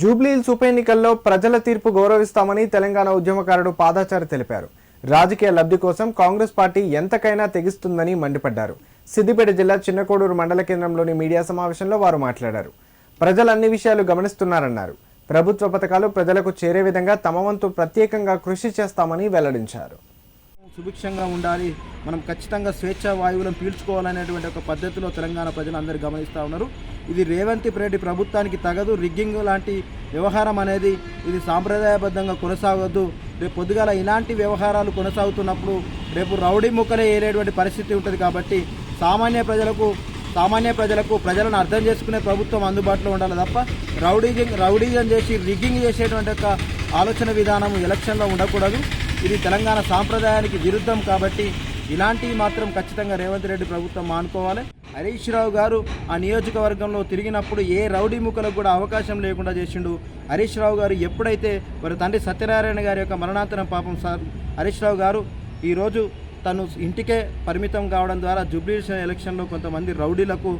జూబ్లీహిల్స్ ఉప ఎన్నికల్లో ప్రజల తీర్పు గౌరవిస్తామని తెలంగాణ ఉద్యమకారుడు పాదాచారి తెలిపారు. రాజకీయ లబ్ధి కోసం కాంగ్రెస్ పార్టీ ఎంతకైనా తెగిస్తుందని మండిపడ్డారు. సిద్దిపేట జిల్లా చిన్నకోడూరు మండల కేంద్రంలోని మీడియా సమావేశంలో వారు మాట్లాడారు. ప్రజలు అన్ని విషయాలు గమనిస్తున్నారన్నారు. ప్రభుత్వ పథకాలు ప్రజలకు చేరే విధంగా తమ వంతు ప్రత్యేకంగా కృషి చేస్తామని వెల్లడించారు. సుభిక్షంగా ఉండాలి. మనం ఖచ్చితంగా స్వేచ్ఛ వాయువులను పీల్చుకోవాలనేటువంటి ఒక పద్ధతిలో తెలంగాణ ప్రజలు అందరూ గమనిస్తూ ఉన్నారు. ఇది రేవంత్ రెడ్డి ప్రభుత్వానికి తగదు. రిగ్గింగ్ లాంటి వ్యవహారం అనేది ఇది సాంప్రదాయబద్ధంగా కొనసాగొద్దు. రేపు పొద్దుగాల ఇలాంటి వ్యవహారాలు కొనసాగుతున్నప్పుడు రేపు రౌడీ ముక్కలే ఏరేటువంటి పరిస్థితి ఉంటుంది కాబట్టి సామాన్య ప్రజలకు సామాన్య ప్రజలకు ప్రజలను అర్థం చేసుకునే ప్రభుత్వం అందుబాటులో ఉండాలి తప్ప రౌడీజింగ్ రౌడీజం చేసి రిగ్గింగ్ చేసేటువంటి యొక్క ఆలోచన విధానం ఎలక్షన్లో ఉండకూడదు. ఇది తెలంగాణ సాంప్రదాయానికి విరుద్ధం కాబట్టి ఇలాంటివి మాత్రం ఖచ్చితంగా రేవంత్ రెడ్డి ప్రభుత్వం మానుకోవాలి. హరీష్ రావు గారు ఆ నియోజకవర్గంలో తిరిగినప్పుడు ఏ రౌడీ ముక్కలకు కూడా అవకాశం లేకుండా చేసిండు. హరీష్ రావు గారు ఎప్పుడైతే వారి తండ్రి సత్యనారాయణ గారి యొక్క మరణాంతరం పాపం సార్ హరీష్ రావు గారు ఈరోజు తను ఇంటికే పరిమితం కావడం ద్వారా జూబ్లీస్ ఎలక్షన్లో కొంతమంది రౌడీలకు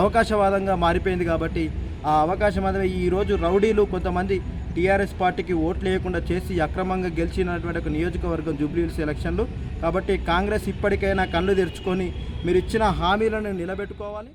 అవకాశవాదంగా మారిపోయింది కాబట్టి ఆ అవకాశం అదే ఈరోజు రౌడీలు కొంతమంది టీఆర్ఎస్ పార్టీకి ఓట్లు వేయకుండా చేసి అక్రమంగా గెలిచినటువంటి ఒక నియోజకవర్గం జూబ్లీహిల్స్ ఎలక్షన్లు. కాబట్టి కాంగ్రెస్ ఇప్పటికైనా కళ్ళు తెరుచుకొని మీరు ఇచ్చిన హామీలను నిలబెట్టుకోవాలి.